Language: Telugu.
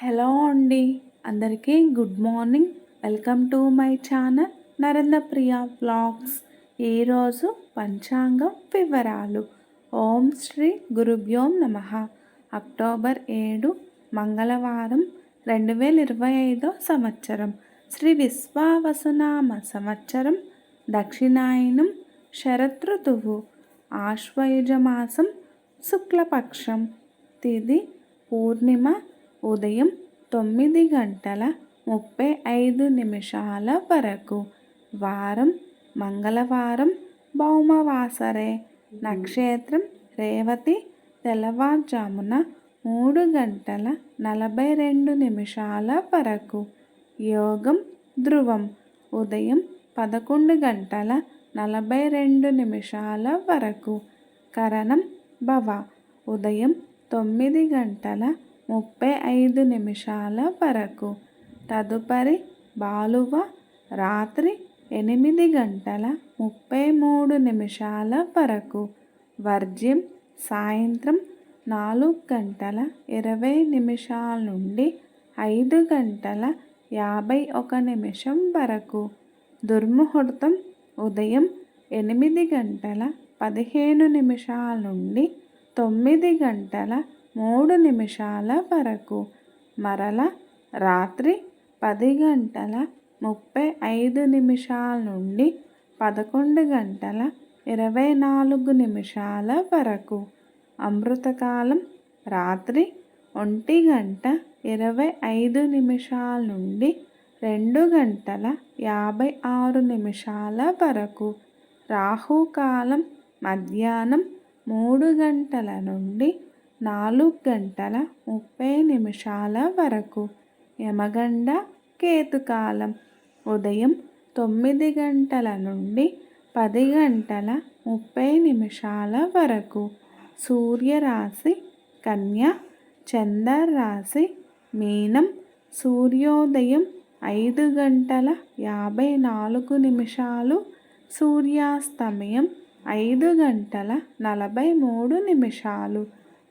హలో అండి. అందరికీ good morning. Welcome to my channel Narendra Priya blogs ఈరోజు పంచాంగం వివరాలు. ఓం శ్రీ గురుభ్యోం నమ. అక్టోబర్ ఏడు మంగళవారం రెండు వేల ఇరవై ఐదో సంవత్సరం. శ్రీ విశ్వావసునామ సంవత్సరం దక్షిణాయనం శరతృతువు ఆశ్వయుజమాసం శుక్లపక్షం తిది పూర్ణిమ ఉదయం తొమ్మిది గంటల ముప్పై ఐదు నిమిషాల వరకు. వారం మంగళవారం భౌమవాసరే. నక్షత్రం రేవతి తెల్లవారుజామున మూడు గంటల నలభై రెండు నిమిషాల వరకు. యోగం ధ్రువం. ఉదయం పదకొండు గంటల నలభై రెండు నిమిషాల వరకు. కరణం భవ. ఉదయం తొమ్మిది గంటల ముప్పై ఐదు నిమిషాల వరకు. తదుపరి బాలువ రాత్రి ఎనిమిది గంటల ముప్పై మూడు నిమిషాల వరకు. వర్జ్యం సాయంత్రం నాలుగు గంటల ఇరవై నిమిషాల నుండి ఐదు గంటల యాభై ఒక నిమిషం వరకు. దుర్ముహూర్తం ఉదయం ఎనిమిది గంటల పదిహేను నిమిషాల నుండి తొమ్మిది గంటల మూడు నిమిషాల వరకు. మరల రాత్రి పది గంటల ముప్పై ఐదు నిమిషాల నుండి పదకొండు గంటల ఇరవై నాలుగు నిమిషాల వరకు. అమృతకాలం రాత్రి ఒంటి గంట ఇరవై ఐదు నిమిషాల నుండి రెండు గంటల యాభై ఆరు నిమిషాల వరకు. రాహుకాలం మధ్యాహ్నం మూడు గంటల నుండి నాలుగు గంటల ముప్పై నిమిషాల వరకు యమగండ కేతుకాలం. ఉదయం తొమ్మిది గంటల నుండి పది గంటల ముప్పై నిమిషాల వరకు సూర్యరాశి కన్య చంద్రరాశి మీనం సూర్యోదయం ఐదు గంటల యాభై నాలుగు నిమిషాలు సూర్యాస్తమయం ఐదు గంటల నలభై మూడు నిమిషాలు.